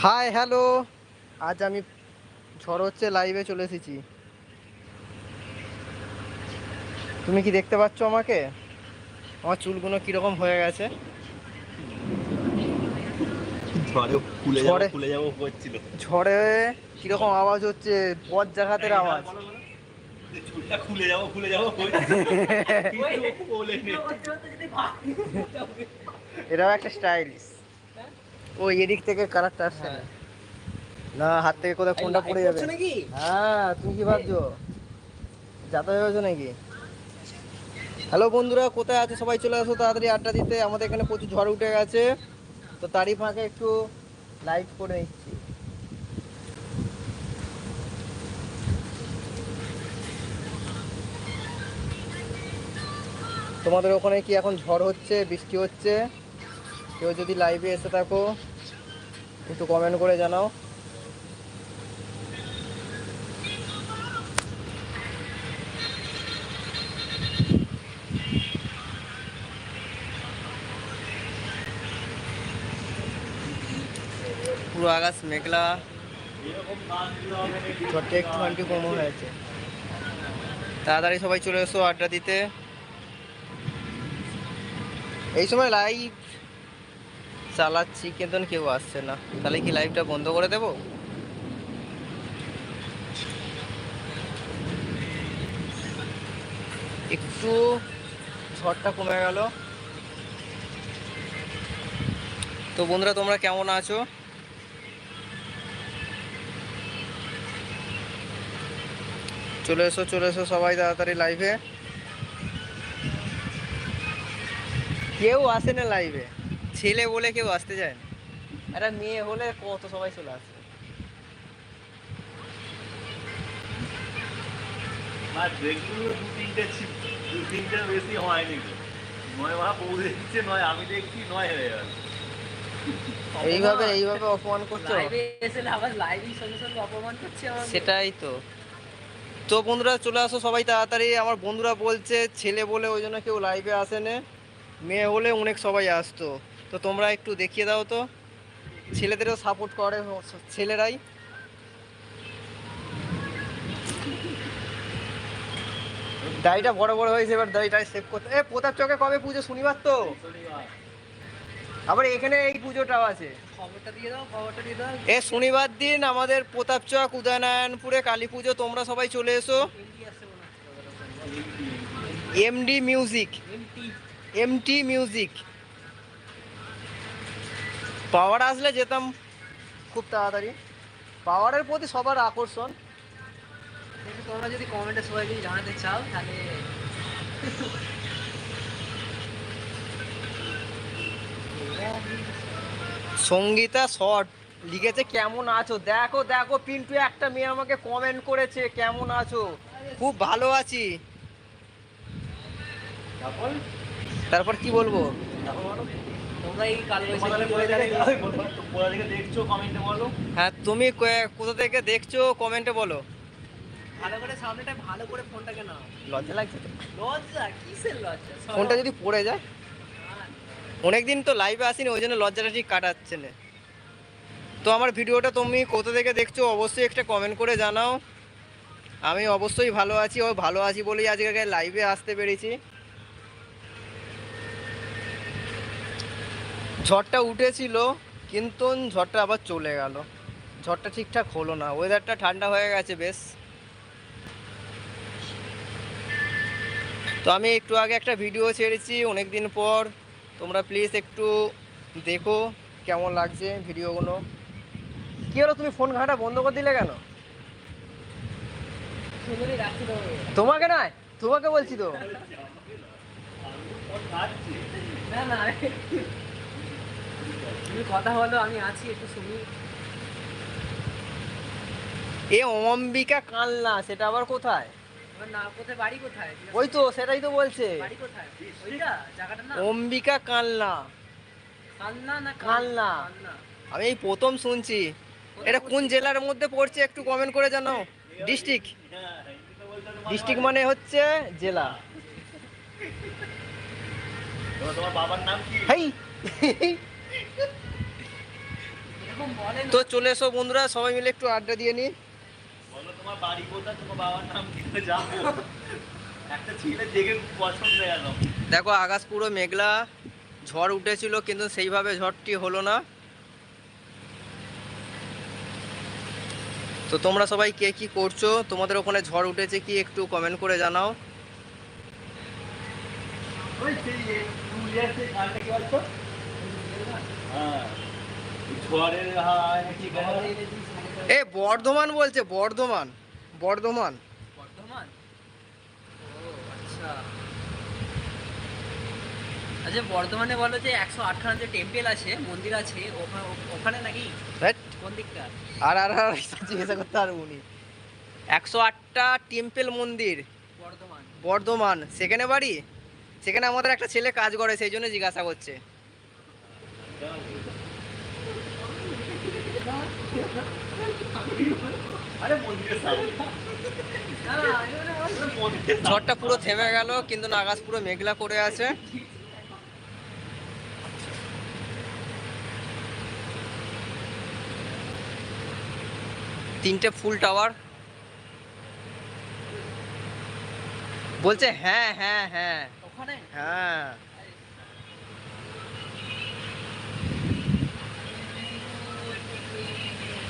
Hi hello আজ আমি ঝড় হচ্ছে লাইভে চলে এসেছি। তুমি কি দেখতে পাচ্ছ আমাকে? আমার চুলগুলো কীরকম হয়ে গেছে? ঝড়ে ফুলে যাব ঝড়ে- ফুলে যাব করছিল ঝড়ে কীরকম আওয়াজ হচ্ছে বজ জাগাতের আওয়াজ। চুলটা খুলে যাব খুলে যাব এটাও একটা স্টাইলিশ। ও এদিক থেকে কালারটা আসছে না। না হাত থেকে কোথায় কোনটা পড়ে যাবে? নাকি? হ্যাঁ তুমি কি ভাবছ? যাতায়াত হয়েছে নাকি? হ্যালো বন্ধুরা কোথায় আছে? সবাই চলে আসো তাড়াতাড়ি আড্ডা দিতে। আমাদের এখানে প্রচুর ঝড় উঠে গেছে। তো তারই ফাঁকে একটু লাইভ করে নিচ্ছি। তোমাদের ওখানে কি এখন ঝড় হচ্ছে বৃষ্টি হচ্ছে? কেউ যদি লাইভে এসে থাকো, একটু কমেন্ট করে জানাও। পুরো আকাশ মেঘলা। হয়েছে। তাড়াতাড়ি সবাই চলে এসো আড্ডা দিতে। এই সময় লাইভ চালাচ্ছি, কিন্তু কেউ আসছে না। তাহলে কি লাইভটা বন্ধ করে দেব? একটু ঝড়টা কমে গেল। তো বন্ধুরা, তোমরা কেমন আছো? চলে এসো চলে এসো সবাই তাড়াতাড়ি লাইভে কেউ আসে না লাইভে ছেলে বলে কেউ আসতে চায় না। একটা মেয়ে হলে কত সবাই চলে আসে। আর যেগুলো দু তিনটে দু তিনটে বেশি হয়নি নয় মা বউ দেখছে নয় আমি দেখছি নয় হয়ে গেল। এইভাবে এইভাবে অপমান করছ? সেটাই তো। তো বন্ধুরা চলে আসো সবাই তাড়াতাড়ি। আমার বন্ধুরা বলছে ছেলে বলে ওই জন্য কেউ লাইভে আসে না। মেয়ে হলে অনেক সবাই আসতো। তো তোমরা একটু দেখিয়ে দাও তো। ছেলেদেরও সাপোর্ট করে ছেলেরাই। দাড়িটা বড় বড় হয়েছে এবার দাড়িটা সেভ করতে। এ প্রতাপ চকে কবে পুজো? শনিবার তো। আবার এখানে এই পুজোটাও আছে। এ শনিবার দিন আমাদের প্রতাপ চক উদয়নারায়ণপুরে কালী পুজো। তোমরা সবাই চলে এসো। এমডি মিউজিক এমটি মিউজিক পাওয়ার আসলে যেতাম খুব তাড়াতাড়ি। পাওয়ারের প্রতি সবার আকর্ষণ। কিন্তু তোমরা যদি কমেন্টে সবাই যদি জানাতে চাও তাহলে সঙ্গীতা শর্ট লিখেছে কেমন আছো? দেখো দেখো পিন্টু একটা মেয়ে আমাকে কমেন্ট করেছে কেমন আছো? খুব ভালো আছি। তারপর? কি বলব? হ্যাঁ তুমি কোথা থেকে দেখছ কমেন্টে বলো। ভালো করে সামনেটা ভালো করে ফোনটাকে নাও। লজ্জা লাগছে তো। লজ্জা? কিসের লজ্জা? ফোনটা যদি পড়ে যায়। অনেকদিন তো লাইভে আসিনি ওই জন্য লজ্জাটা ঠিক কাটাচ্ছে না। তো আমার ভিডিওটা তুমি কোথা থেকে দেখছ অবশ্যই একটা কমেন্ট করে জানাও। আমি অবশ্যই ভালো আছি ও ভালো আছি বলেই আজকে লাইভে আসতে পেরেছি। ঝড়টা উঠেছিল, কিন্তু ঝড়টা আবার চলে গেল। ঝড়টা ঠিকঠাক হলো না। ওয়েদারটা ঠান্ডা হয়ে গেছে বেশ। তো আমি একটু আগে একটা ভিডিও ছেড়েছি অনেক দিন পর। তোমরা প্লিজ একটু দেখো কেমন লাগছে ভিডিওগুলো কি হলো, তুমি ফোন ঘাটা বন্ধ করে দিলে কেন? তোমাকে নয়, তোমাকে বলছি তো। না না। কথা বলো আমি আছি একটু শুনি। এ অম্বিকা কালনা সেটা আবার কোথায়? ওই তো সেটাই তো বলছে। বাড়ি কোথায়? ওইটা জায়গাটার নাম? অম্বিকা কালনা কালনা না কালনা। কালনা আমি এই প্রথম শুনছি। এটা কোন জেলার মধ্যে পড়ছে একটু কমেন্ট করে জানাও। ডিস্ট্রিক্ট ডিস্ট্রিক্ট মানে হচ্ছে জেলা। তোমার বাবার নাম কি? তো চলে এসো বন্ধুরা সবাই মিলে একটু আড্ডা দিয়ে নি তোমার বাড়ি কোথায়? তোমার বাবার নাম কি? যাব একটা ছেলে দেখে পছন্দ গেল। দেখো আকাশ পুরো মেঘলা ঝড় উঠেছিল কিন্তু সেইভাবে ঝড়টি হলো না। তো তোমরা সবাই কে কি করছ? তোমাদের ওখানে ঝড় উঠেছে কি একটু কমেন্ট করে জানাও। ওই সেই পুরুলিয়ার সেই গানটা কি বলতো হ্যাঁ ঝড়ের হায় কি গান এ বর্ধমান বলছে বর্ধমান বর্ধমান। বর্ধমান? আচ্ছা। আচ্ছা বর্ধমানে বলো যে একশো আটখানা যে টেম্পেল আছে মন্দির আছে ওখানে ওখানে নাকি? কোন দিকটা? আর আর আর জিজ্ঞাসা করতে পারব উনি। একশো আটটা টেম্পেল মন্দির। বর্ধমান। বর্ধমান। সেখানে বাড়ি? সেখানে আমাদের একটা ছেলে কাজ করে সেই জন্য জিজ্ঞাসা করছে আরে মন্দিরের সামনে না না আমি ওটা বলছি। মন্দিরের সামনে। ঝড়টা পুরো থেমে গেল কিন্তু আকাশ পুরো মেঘলা করে আছে। তিনটে ফুল টাওয়ার। বলছে হ্যাঁ হ্যাঁ হ্যাঁ। ওখানে? হ্যাঁ।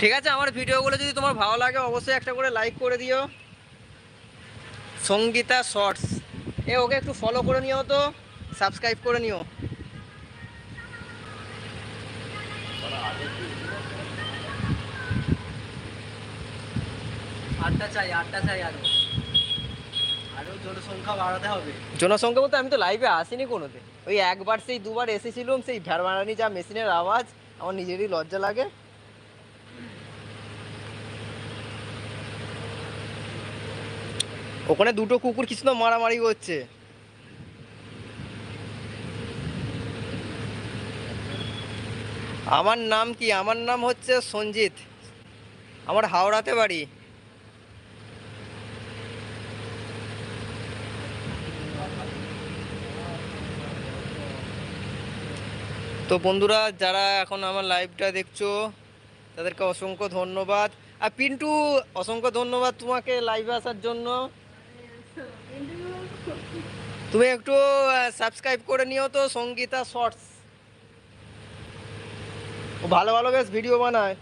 ঠিক আছে আমার ভিডিওগুলো যদি তোমার ভালো লাগে অবশ্যই একটা করে লাইক করে দিও। সঙ্গীতা শর্টস। এ ওকে একটু ফলো করে নিও তো সাবস্ক্রাইব করে নিও। আটটা চাই আটটা চাই আরও। আরও জনসংখ্যা বাড়াতে হবে। জনসংখ্যা বলতে আমি তো লাইভে আসিনি কোনোতে ওই একবার সেই দুবার এসেছিলাম সেই ভ্যারমারানি যা মেশিনের আওয়াজ আমার নিজেরই লজ্জা লাগে। ওখানে দুটো কুকুর কিছু না মারামারি করছে আমার নাম কি? আমার নাম হচ্ছে সঞ্জিত। আমার হাওড়াতে বাড়ি। তো বন্ধুরা, যারা এখন আমার লাইভটা দেখছ, তাদেরকে অসংখ্য ধন্যবাদ। আর পিন্টু, অসংখ্য ধন্যবাদ তোমাকে লাইভে আসার জন্য। তুমি একটু সাবস্ক্রাইব করে নিও তো সঙ্গীতা শর্টস ও ভালো ভালো বেশ ভিডিও বানায়।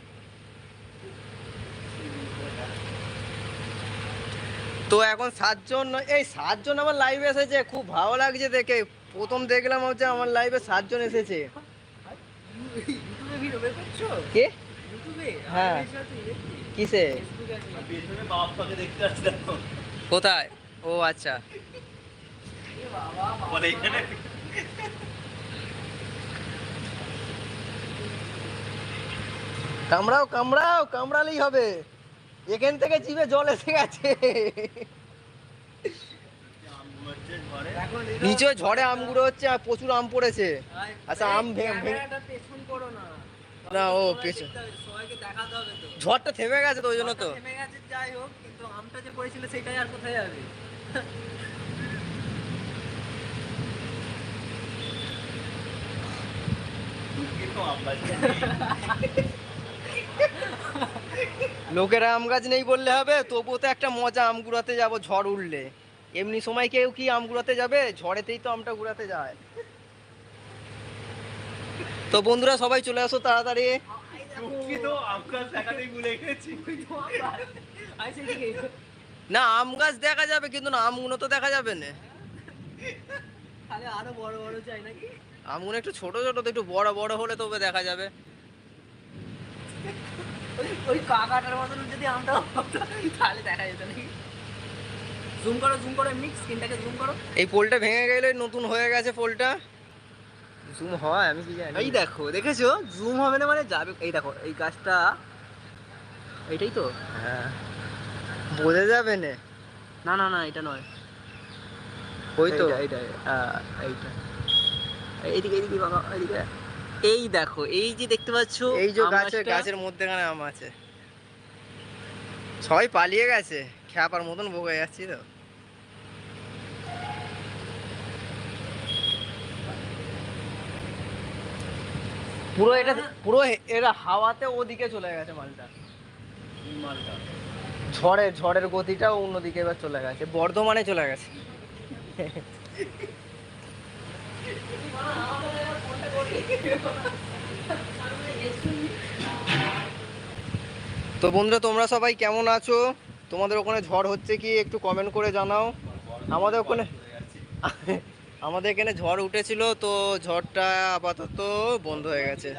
তো এখন সাতজন এই সাতজন আমার লাইভে এসেছে খুব ভালো লাগছে দেখে। প্রথম দেখলাম হচ্ছে আমার লাইভে সাতজন এসেছে। কে? হ্যাঁ। কিসে? কোথায়? ও আচ্ছা কামড়াও কামড়াও কামড়ালেই হবে এখান থেকে জিভে জল এসে গেছে নিচে ঝড়ে আম আমগুলো হচ্ছে আর প্রচুর আম পড়েছে আচ্ছা, আম না। ও পেছন। দেখতে হবে, সবাইকে দেখাতে হবে তো। ঝড়টা থেমে গেছে তো ওই জন্য তো থেমে গেছে যাই হোক, কিন্তু আমটা যে পড়েছিল সেটাই আর কোথায় যাবে? লোকেরা আম গাছ নেই বললে হবে তবুও তো একটা মজা আম গুড়াতে যাব ঝড় উঠলে এমনি সময় কেউ কি আম গুড়াতে যাবে? ঝড়েতেই তো আমটা কুড়াতে যায়। তো বন্ধুরা সবাই চলে আসো তাড়াতাড়ি। দুঃখিত আমরা দেখাতেই ভুলে গেছি। না আম গাছ দেখা যাবে কিন্তু না আমগুলো তো দেখা যাবে না। তাহলে আরও বড় বড় চাই নাকি? আমগুলো একটু ছোট ছোট তো একটু বড় বড় হলে তবে দেখা যাবে। ওই- ওই কাকাটার মতন যদি আমটা তাহলে দেখা যেত নাকি? জুম করো জুম করো এমনি স্ক্রিনটাকে জুম করো। এই পোলটা ভেঙে গেলে নতুন হয়ে গেছে পোলটা। জুম হয় আমি কি জানি। এই দেখো দেখেছ? জুম হবে না মানে যাবে। এই দেখো এই গাছটা এইটাই তো? হ্যাঁ। বোঝা যাবে না। না না না এটা নয়। ওই তো। এইটা এইটা এইদিকে এইদিকে বাবা এইদিকে। এই দেখো এই যে দেখতে পাচ্ছ এই যে গাছের গাছের মধ্যেখানে আম আছে। সবাই পালিয়ে গেছে। খ্যাপার মতন বকে যাচ্ছি তো। পুরো এটা পুরো এরা হাওয়াতে ওদিকে চলে গেছে মালটা। মালটা। ঝড়ের ঝড়ের গতিটা অন্যদিকে এবার চলে গেছে। বর্ধমানে চলে গেছে। তো বন্ধুরা, তোমরা সবাই কেমন আছো? তোমাদের ওখানে ঝড় হচ্ছে কি? একটু কমেন্ট করে জানাও। আমাদের ওখানে আমাদের এখানে ঝড় উঠেছিল, তো ঝড়টা আপাতত বন্ধ হয়ে গেছে।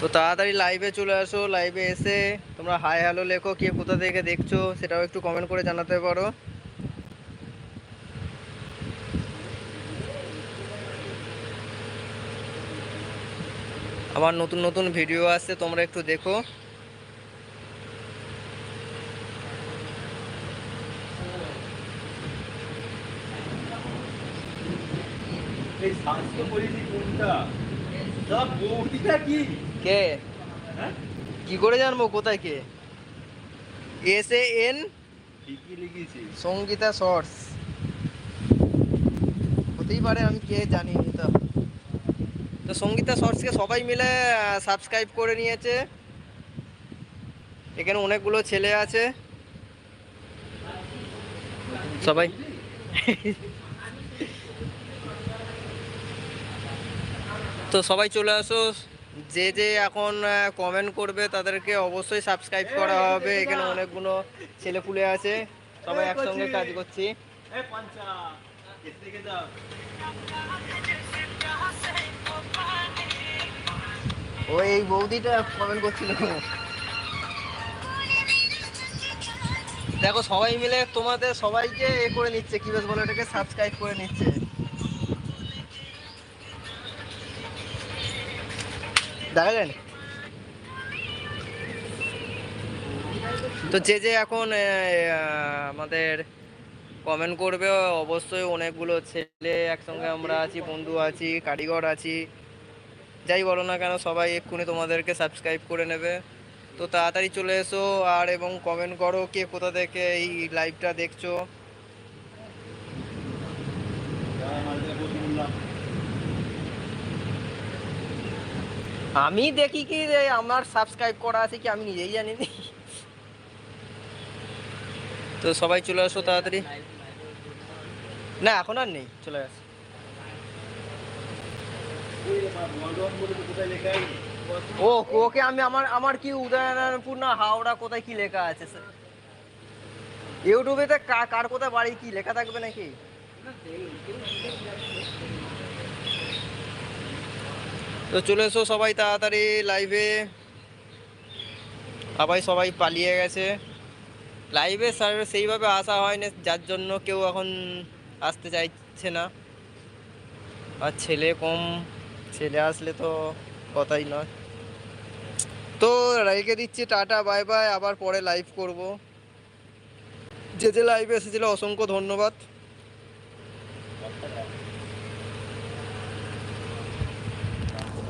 তো তাড়াতাড়ি লাইভে চলে আসো লাইভে এসে তোমরা হাই হ্যালো লেখো, কে কোথা থেকে দেখছ, সেটাও একটু কমেন্ট করে জানাতে পারো। আমার নতুন নতুন ভিডিও আসছে, তোমরা একটু দেখো। এই স্বাস্থ্য পরিধি কোনটা? কি? কে? কি করে জানব? কোথায় কে? S A N Sangeeta shorts হতেই পারে আমি কে জানি তো। তো সঙ্গীতা শর্টসকে সবাই মিলে সাবস্ক্রাইব করে নিয়েছে। এখানে অনেকগুলো ছেলে আছে। সবাই? তো সবাই চলে আসো। যে যে এখন কমেন্ট করবে তাদেরকে অবশ্যই সাবস্ক্রাইব করা হবে। এখানে অনেকগুলো ছেলে পুলে আছে। সবাই একসঙ্গে কাজ করছি। এ পাঞ্চা এদিকে যা ও এই বৌদিটা কমেন্ট করছিল। দেখো সবাই মিলে তোমাদের সবাইকে এ করে নিচ্ছে। কি বেশ বলে এটাকে সাবস্ক্রাইব করে নিচ্ছে। দেখা যায় না? তো যে যে এখন আমাদের কমেন্ট করবে, অবশ্যই অনেকগুলো ছেলে একসঙ্গে আমরা আছি, বন্ধু আছি, কারিগর আছি। যাই বলো না কেন, সবাই এক্ষুনি তোমাদেরকে সাবস্ক্রাইব করে নেবে। তো তাড়াতাড়ি চলে এসো, আর এবং কমেন্ট করো কে কোথা থেকে এই লাইভটা দেখছ যা মালটা বলতে বললাম আমি দেখি কি আমার সাবস্ক্রাইব করা আছে কি আমি নিজেই জানি তো সবাই চলে আসো তাড়াতাড়ি। না, এখন আর নেই, চলে আসো ও, ওকে আমি আমার আমার কি উদয়নারায়ণপুর না হাওড়া কোথায় কি লেখা আছে স্যার ইউটিউবেতে কা- কার কোথায় বাড়ি কি লেখা থাকবে নাকি? তো চলে এসো সবাই তাড়াতাড়ি লাইভে আবার সবাই পালিয়ে গেছে। লাইভে স্যার সেইভাবে আসা হয় না যার জন্য কেউ এখন আসতে চাইছে না। আর ছেলে কম, ছেলে আসলে তো কথাই নয়। তো রেখে দিচ্ছি, টাটা বাই বাই আবার পরে লাইভ করব। যে যে লাইভে এসেছিল, অসংখ্য ধন্যবাদ।